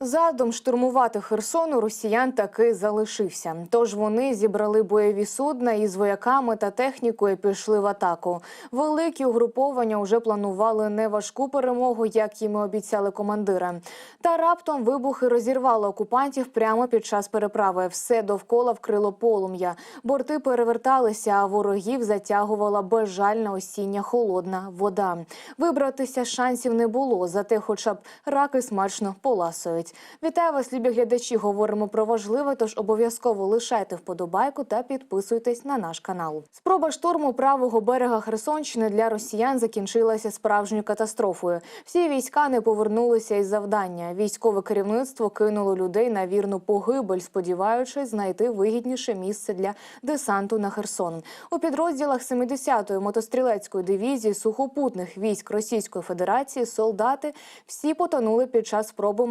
Задум штурмувати Херсон у росіян таки залишився. Тож вони зібрали бойові судна із вояками та технікою пішли в атаку. Великі угруповання вже планували не важку перемогу, як їм і обіцяли командири. Та раптом вибухи розірвали окупантів прямо під час переправи. Все довкола вкрило полум'я. Борти переверталися, а ворогів затягувала безжальна осіння холодна вода. Вибратися шансів не було, зате, хоча б раки смачно поласують. Вітаю вас, любі глядачі. Говоримо про важливе, тож обов'язково лишайте вподобайку та підписуйтесь на наш канал. Спроба штурму правого берега Херсонщини для росіян закінчилася справжньою катастрофою. Всі війська не повернулися із завдання. Військове керівництво кинуло людей на вірну погибель, сподіваючись знайти вигідніше місце для десанту на Херсон. У підрозділах 70-ї мотострілецької дивізії сухопутних військ Російської Федерації солдати всі потонули під час спроби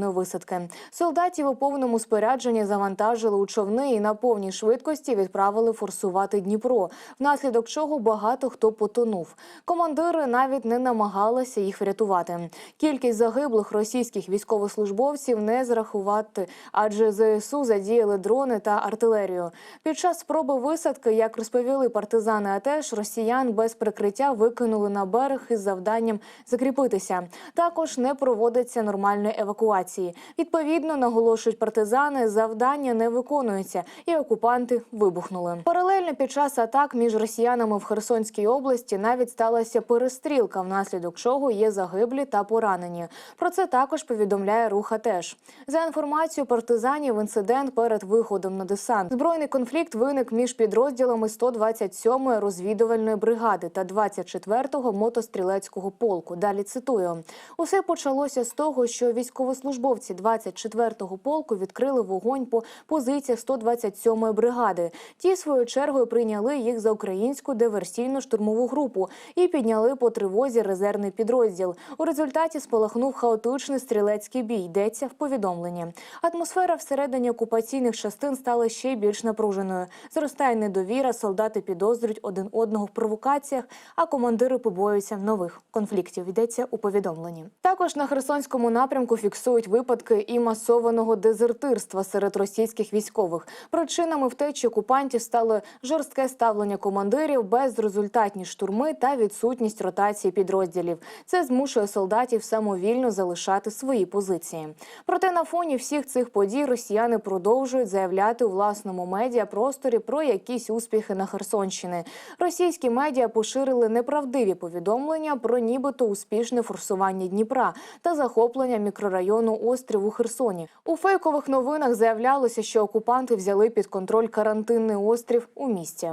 масштабної висадки. Солдатів у повному спорядженні завантажили у човни і на повній швидкості відправили форсувати Дніпро, внаслідок чого багато хто потонув. Командири навіть не намагалися їх врятувати. Кількість загиблих російських військовослужбовців не зрахувати, адже ЗСУ задіяли дрони та артилерію. Під час спроби висадки, як розповіли партизани, АТЕШ, росіян без прикриття викинули на берег із завданням закріпитися. Також не проводиться нормальної евакуації. Відповідно, наголошують партизани, завдання не виконуються, і окупанти вибухнули. Паралельно під час атак між росіянами в Херсонській області навіть сталася перестрілка, внаслідок чого є загиблі та поранені. Про це також повідомляє рух АТЕШ. За інформацією партизанів, інцидент перед виходом на десант. Збройний конфлікт виник між підрозділами 127-ї розвідувальної бригади та 24-го мотострілецького полку. Далі цитую: усе почалося з того, що військовослужбовці 24-го полку відкрили вогонь по позиціях 127-ї бригади. Ті свою чергою прийняли їх за українську диверсійну штурмову групу і підняли по тривозі резервний підрозділ. У результаті спалахнув хаотичний стрілецький бій. Йдеться в повідомленні. Атмосфера всередині окупаційних частин стала ще більш напруженою. Зростає недовіра, солдати підозрюють один одного в провокаціях, а командири побоюються нових конфліктів. Йдеться у повідомленні. Також на Херсонському напрямку фіксують випадки і масованого дезертирства серед російських військових. Причинами втечі окупантів стало жорстке ставлення командирів, безрезультатні штурми та відсутність ротації підрозділів. Це змушує солдатів самовільно залишати свої позиції. Проте на фоні всіх цих подій росіяни продовжують заявляти у власному медіапросторі про якісь успіхи на Херсонщини. Російські медіа поширили неправдиві повідомлення про нібито успішне форсування Дніпра та захоплення мікрорайону Острів у Херсоні. У фейкових новинах заявлялося, що окупанти взяли під контроль карантинний острів у місті.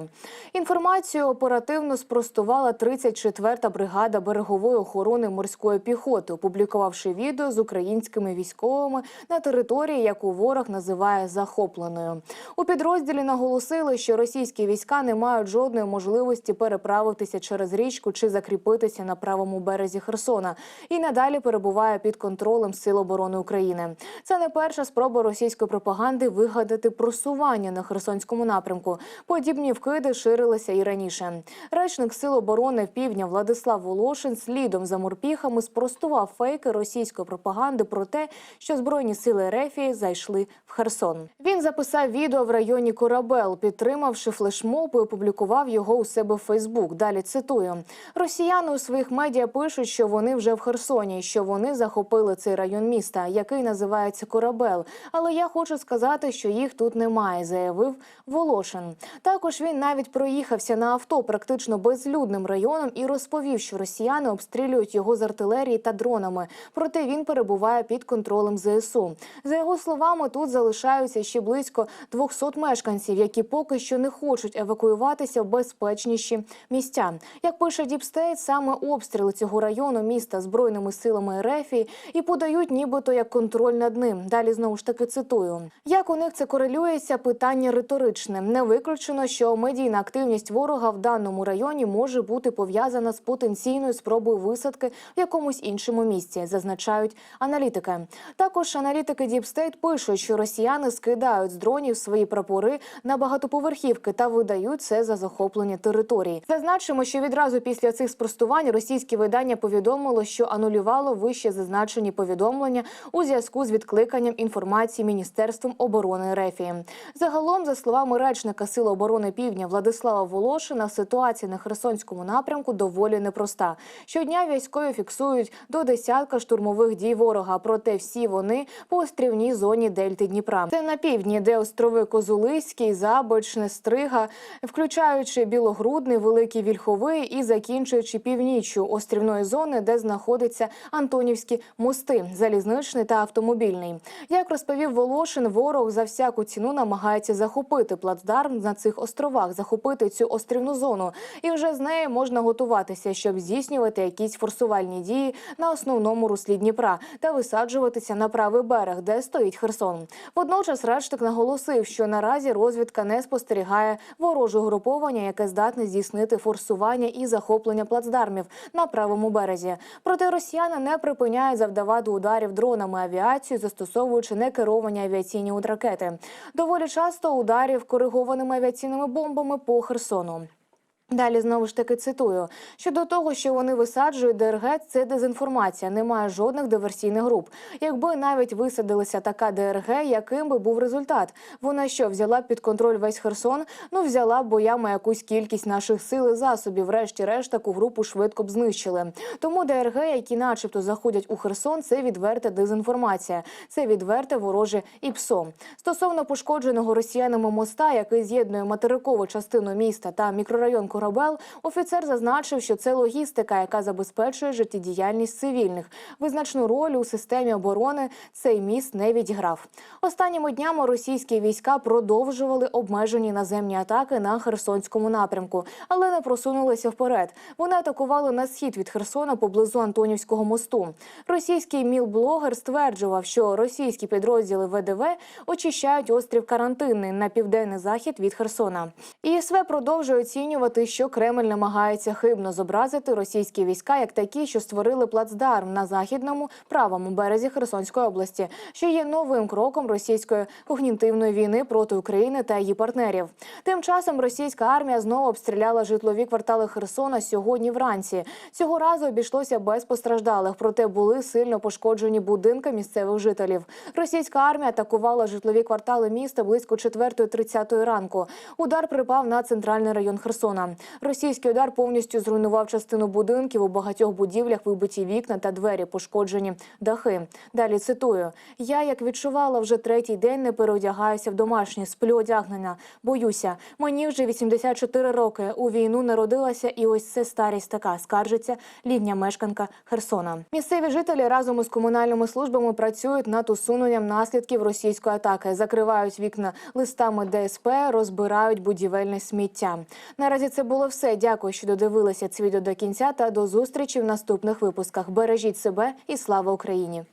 Інформацію оперативно спростувала 34-та бригада берегової охорони морської піхоти, опублікувавши відео з українськими військовими на території, яку ворог називає захопленою. У підрозділі наголосили, що російські війська не мають жодної можливості переправитися через річку чи закріпитися на правому березі Херсона і надалі перебуває під контролем Сил оборони України. Це не перша спроба російської пропаганди вигадати просування на Херсонському напрямку. Подібні вкиди ширилися і раніше. Речник Сил оборони Півдня Владислав Волошин слідом за морпіхами спростував фейки російської пропаганди про те, що збройні сили Рефії зайшли в Херсон. Він записав відео в районі Корабел, підтримавши флешмоб і опублікував його у себе в Фейсбук. Далі цитую: Росіяни у своїх медіа пишуть, що вони вже в Херсоні, що вони захопили цей район міста, який називається Корабел. Але я хочу сказати, що їх тут немає, заявив Волошин. Також він навіть проїхався на авто практично безлюдним районом і розповів, що росіяни обстрілюють його з артилерії та дронами. Проте він перебуває під контролем ЗСУ. За його словами, тут залишаються ще близько 200 мешканців, які поки що не хочуть евакуюватися в безпечніші місця. Як пише Діпстейт, саме обстріли цього району міста збройними силами РФ і подають, нібито як контроль над ним. Далі знову ж таки цитую: як у них це корелюється? Питання риторичне. Не виключено, що медійна активність ворога в даному районі може бути пов'язана з потенційною спробою висадки в якомусь іншому місці, зазначають аналітики. Також аналітики Діпстейт пишуть, що росіяни скидають з дронів свої прапори на багатоповерхівки та видають це за захоплення території. Зазначимо, що відразу після цих спростувань російське видання повідомило, що анулювало вище зазначені повідомлення у зв'язку з відкликанням інформації Міністерством оборони Рефії. Загалом, за словами речника Сил оборони Півдня Владислава Волошина, ситуація на Херсонському напрямку доволі непроста. Щодня військові фіксують до десятка штурмових дій ворога. Проте всі вони по острівній зоні Дельти Дніпра. Це на півдні, де острови Козулиський, Забочне, Стрига, включаючи Білогрудний, Великий Вільховий і закінчуючи північчю острівної зони, де знаходяться Антонівські мости, залізничний та автомобільний. Як розповів Волошин, ворог за всяку ціну намагається захопити плацдарм на цих островах, захопити цю острівну зону, і вже з неї можна готуватися, щоб здійснювати якісь форсувальні дії на основному руслі Дніпра та висаджуватися на правий берег, де стоїть Херсон. Водночас Радштик наголосив, що наразі розвідка не спостерігає ворожого груповання, яке здатне здійснити форсування і захоплення плацдармів на правому березі. Проте росіяни не припиняють завдавати ударів дронами авіацію, застосовуючи некеровані авіаційні ракети. Доволі часто ударів коригованими авіаційними бомбами по Херсону. Далі знову ж таки цитую: щодо того, що вони висаджують ДРГ, це дезінформація. Немає жодних диверсійних груп. Якби навіть висадилася така ДРГ, яким би був результат? Вона що взяла під контроль весь Херсон? Ну взяла боями якусь кількість наших сил і засобів. Врешті-решт таку групу швидко б знищили. Тому ДРГ, які, начебто, заходять у Херсон, це відверта дезінформація. Це відверте вороже ІПСО. Стосовно пошкодженого росіянами моста, який з'єднує материкову частину міста та мікрорайон Корабел, офіцер зазначив, що це логістика, яка забезпечує життєдіяльність цивільних. Визначну роль у системі оборони цей міст не відіграв. Останніми днями російські війська продовжували обмежені наземні атаки на Херсонському напрямку, але не просунулися вперед. Вони атакували на схід від Херсона поблизу Антонівського мосту. Російський мілблогер стверджував, що російські підрозділи ВДВ очищають острів Карантинний на південний захід від Херсона. ІСВ продовжує оцінювати, що Кремль намагається хибно зобразити російські війська як такі, що створили плацдарм на західному правому березі Херсонської області, що є новим кроком російської когнітивної війни проти України та її партнерів. Тим часом російська армія знову обстріляла житлові квартали Херсона сьогодні вранці. Цього разу обійшлося без постраждалих, проте були сильно пошкоджені будинки місцевих жителів. Російська армія атакувала житлові квартали міста близько 4.30 ранку. Удар припав на центральний район Херсона. Російський удар повністю зруйнував частину будинків. У багатьох будівлях вибиті вікна та двері, пошкоджені дахи. Далі цитую: я як відчувала вже третій день, не переодягаюся в домашнє, сплю одягнена. Боюся, мені вже 84 роки. У війну народилася, і ось це старість така скаржиться літня мешканка Херсона. Місцеві жителі разом із комунальними службами працюють над усуненням наслідків російської атаки, закривають вікна листами ДСП, розбирають будівельне сміття. Наразі це було все. Дякую, що додивилися це до кінця. Та до зустрічі в наступних випусках. Бережіть себе і слава Україні!